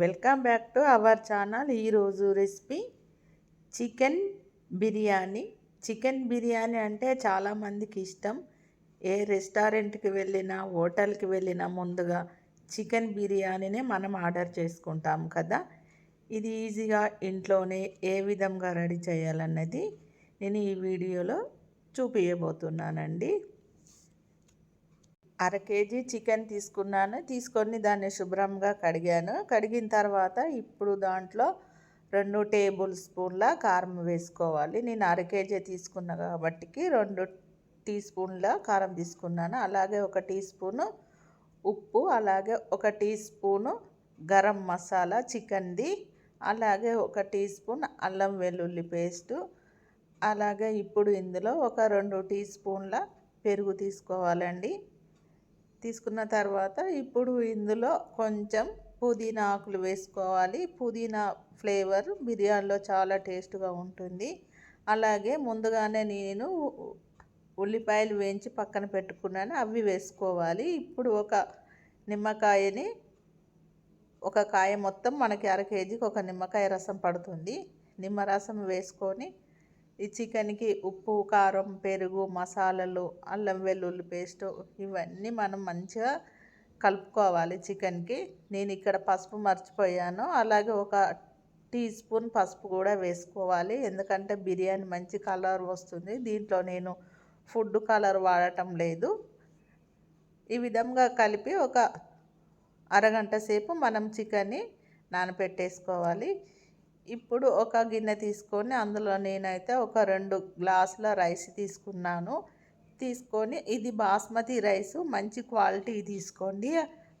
Welcome back to our channel. ఈరోజు recipe chicken biryani. Chicken biryani అంటే చాలామందికి ఇష్టం. ఏ రెస్టారెంట్కి వెళ్ళినా హోటల్కి వెళ్ళినా ముందుగా చికెన్ బిర్యానీనే మనం ఆర్డర్ చేసుకుంటాం కదా. ఇది ఈజీగా ఇంట్లోనే ఏ విధంగా రెడీ చేయాలన్నది నేను ఈ వీడియోలో చూపించబోతున్నానండి అర కేజీ చికెన్ తీసుకున్నాను. తీసుకొని దాన్ని శుభ్రంగా కడిగాను. కడిగిన తర్వాత ఇప్పుడు దాంట్లో రెండు టేబుల్ స్పూన్ల కారం వేసుకోవాలి. నేను అర కేజీ తీసుకున్నా కాబట్టికి రెండు టీ స్పూన్ల కారం తీసుకున్నాను. అలాగే ఒక టీ స్పూను ఉప్పు అలాగే ఒక టీ స్పూను గరం మసాలా చికెన్ది అలాగే ఒక టీ స్పూన్ అల్లం వెల్లుల్లి పేస్టు అలాగే ఇప్పుడు ఇందులో ఒక రెండు టీ స్పూన్ల పెరుగు తీసుకోవాలండి. తీసుకున్న తర్వాత ఇప్పుడు ఇందులో కొంచెం పుదీనా ఆకులు వేసుకోవాలి. పుదీనా ఫ్లేవర్ బిర్యానీలో చాలా టేస్ట్గా ఉంటుంది. అలాగే ముందుగానే నేను ఉల్లిపాయలు వేయించి పక్కన పెట్టుకున్నాను. అవి వేసుకోవాలి. ఇప్పుడు ఒక నిమ్మకాయని ఒక కాయ మొత్తం మనకి అర కేజీకి ఒక నిమ్మకాయ రసం పడుతుంది. నిమ్మరసం వేసుకొని ఈ చికెన్కి ఉప్పు కారం పెరుగు మసాలాలు అల్లం వెల్లుల్లి పేస్ట్ ఇవన్నీ మనం మంచిగా కలుపుకోవాలి చికెన్కి. నేను ఇక్కడ పసుపు మర్చిపోయాను. అలాగే ఒక టీ స్పూన్ పసుపు కూడా వేసుకోవాలి. ఎందుకంటే బిర్యానీ మంచి కలర్ వస్తుంది. దీంట్లో నేను ఫుడ్ కలర్ వాడటం లేదు. ఈ విధంగా కలిపి ఒక అరగంట సేపు మనం చికెన్ని నానపెట్టేసుకోవాలి. ఇప్పుడు ఒక గిన్నె తీసుకొని అందులో నేనైతే ఒక రెండు గ్లాసుల రైస్ తీసుకున్నాను. తీసుకొని ఇది బాస్మతి రైస్ మంచి క్వాలిటీ తీసుకోండి.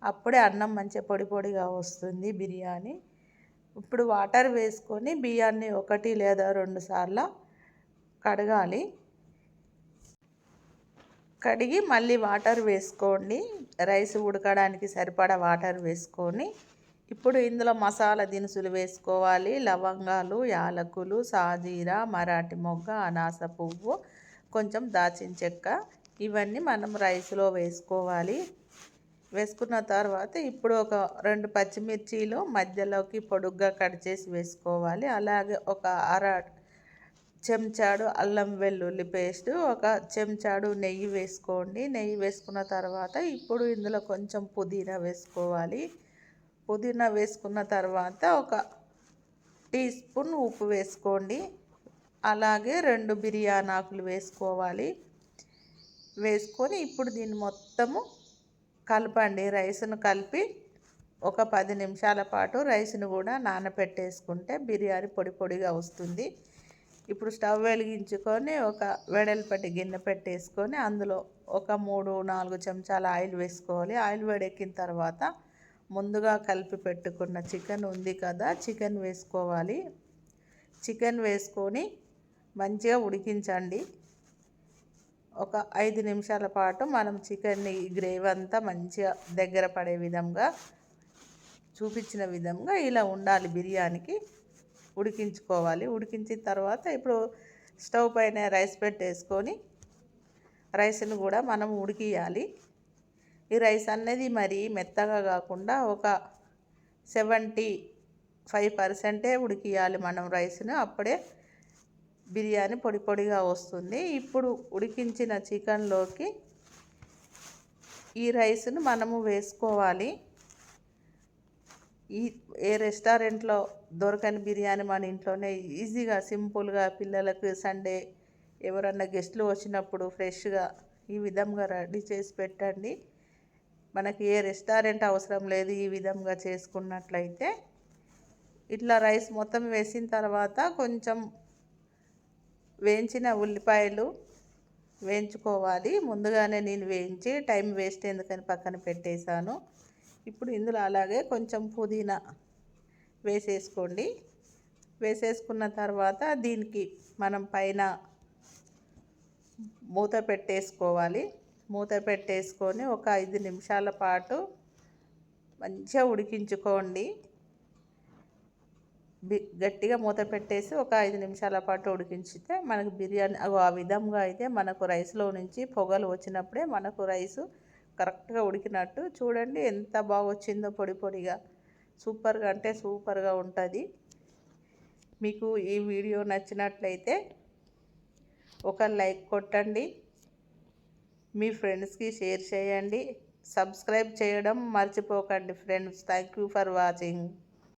అప్పుడే అన్నం మంచి పొడి పొడిగా వస్తుంది బిర్యానీ. ఇప్పుడు వాటర్ వేసుకొని బియ్యాన్ని ఒకటి లేదా రెండు సార్లు కడగాలి. కడిగి మళ్ళీ వాటర్ వేసుకోండి. రైస్ ఉడకడానికి సరిపడా వాటర్ వేసుకొని ఇప్పుడు ఇందులో మసాలా దినుసులు వేసుకోవాలి. లవంగాలు యాలకులు సాజీరా మరాఠీ మొగ్గ అనాస పువ్వు కొంచెం దాచిన చెక్క. ఇవన్నీ మనం రైస్లో వేసుకోవాలి. వేసుకున్న తర్వాత ఇప్పుడు ఒక రెండు పచ్చిమిర్చీలు మధ్యలోకి పొడుగ్గా కట్ చేసి వేసుకోవాలి. అలాగే ఒక అర చెంచాడు అల్లం వెల్లుల్లి పేస్ట్ ఒక చెంచాడు నెయ్యి వేసుకోండి. నెయ్యి వేసుకున్న తర్వాత ఇప్పుడు ఇందులో కొంచెం పుదీనా వేసుకోవాలి. పుదీనా వేసుకున్న తర్వాత ఒక టీ స్పూన్ ఉప్పు వేసుకోండి. అలాగే రెండు బిర్యానీ ఆకులు వేసుకోవాలి. వేసుకొని ఇప్పుడు దీన్ని మొత్తము కలపండి. రైస్ను కలిపి ఒక పది నిమిషాల పాటు రైస్ను కూడా నానపెట్టేసుకుంటే బిర్యానీ పొడి పొడిగా వస్తుంది. ఇప్పుడు స్టవ్ వెలిగించుకొని ఒక వెడల్పటి గిన్నె పెట్టేసుకొని అందులో ఒక మూడు నాలుగు చెంచాల ఆయిల్ వేసుకోవాలి. ఆయిల్ వేడెక్కిన తర్వాత ముందుగా కలిపి పెట్టుకున్న చికెన్ ఉంది కదా చికెన్ వేసుకోవాలి. చికెన్ వేసుకొని మంచిగా ఉడికించండి. ఒక ఐదు నిమిషాల పాటు మనం చికెన్ని గ్రేవీ అంతా మంచిగా దగ్గర పడే విధంగా చూపించిన విధంగా ఇలా ఉండాలి బిర్యానీకి. ఉడికించుకోవాలి. ఉడికించిన తర్వాత ఇప్పుడు స్టవ్ పైన రైస్ పెట్టేసుకొని రైస్ని కూడా మనం ఉడికియాలి. ఈ రైస్ అనేది మరి మెత్తగా కాకుండా ఒక సెవెంటీ ఫైవ్ పర్సెంటే ఉడికియాలి మనం రైస్ను. అప్పుడే బిర్యానీ పొడి పొడిగా వస్తుంది. ఇప్పుడు ఉడికించిన చికెన్లోకి ఈ రైస్ను మనము వేసుకోవాలి. ఈ ఏ రెస్టారెంట్లో దొరకని బిర్యానీ మన ఇంట్లోనే ఈజీగా సింపుల్గా పిల్లలకు సండే ఎవరన్నా గెస్ట్లు వచ్చినప్పుడు ఫ్రెష్గా ఈ విధంగా రెడీ చేసి పెట్టండి. మనకి ఏ రెస్టారెంట్ అవసరం లేదు ఈ విధంగా చేసుకున్నట్లయితే ఇట్లా రైస్ మొత్తం వేసిన తర్వాత కొంచెం వేయించిన ఉల్లిపాయలు వేయించుకోవాలి. ముందుగానే నేను వేయించి టైం వేస్ట్ ఎందుకని పక్కన పెట్టేశాను. ఇప్పుడు ఇందులో అలాగే కొంచెం పుదీనా వేసేసుకోండి. వేసేసుకున్న తర్వాత దీనికి మనం పైన మూత పెట్టేసుకోవాలి. మూత పెట్టేసుకొని ఒక ఐదు నిమిషాల పాటు మంచిగా ఉడికించుకోండి. గట్టిగా మూత పెట్టేసి ఒక ఐదు నిమిషాల పాటు ఉడికించితే మనకు బిర్యానీ ఆ విధంగా అయితే మనకు రైస్లో నుంచి పొగలు వచ్చినప్పుడే మనకు రైసు కరెక్ట్గా ఉడికినట్టు చూడండి ఎంత బాగా వచ్చిందో పొడి పొడిగా. సూపర్గా అంటే సూపర్గా ఉంటుంది. మీకు ఈ వీడియో నచ్చినట్లయితే ఒక లైక్ కొట్టండి. మీ ఫ్రెండ్స్కి షేర్ చేయండి. సబ్స్క్రైబ్ చేయడం మర్చిపోకండి friends. Thank you for watching.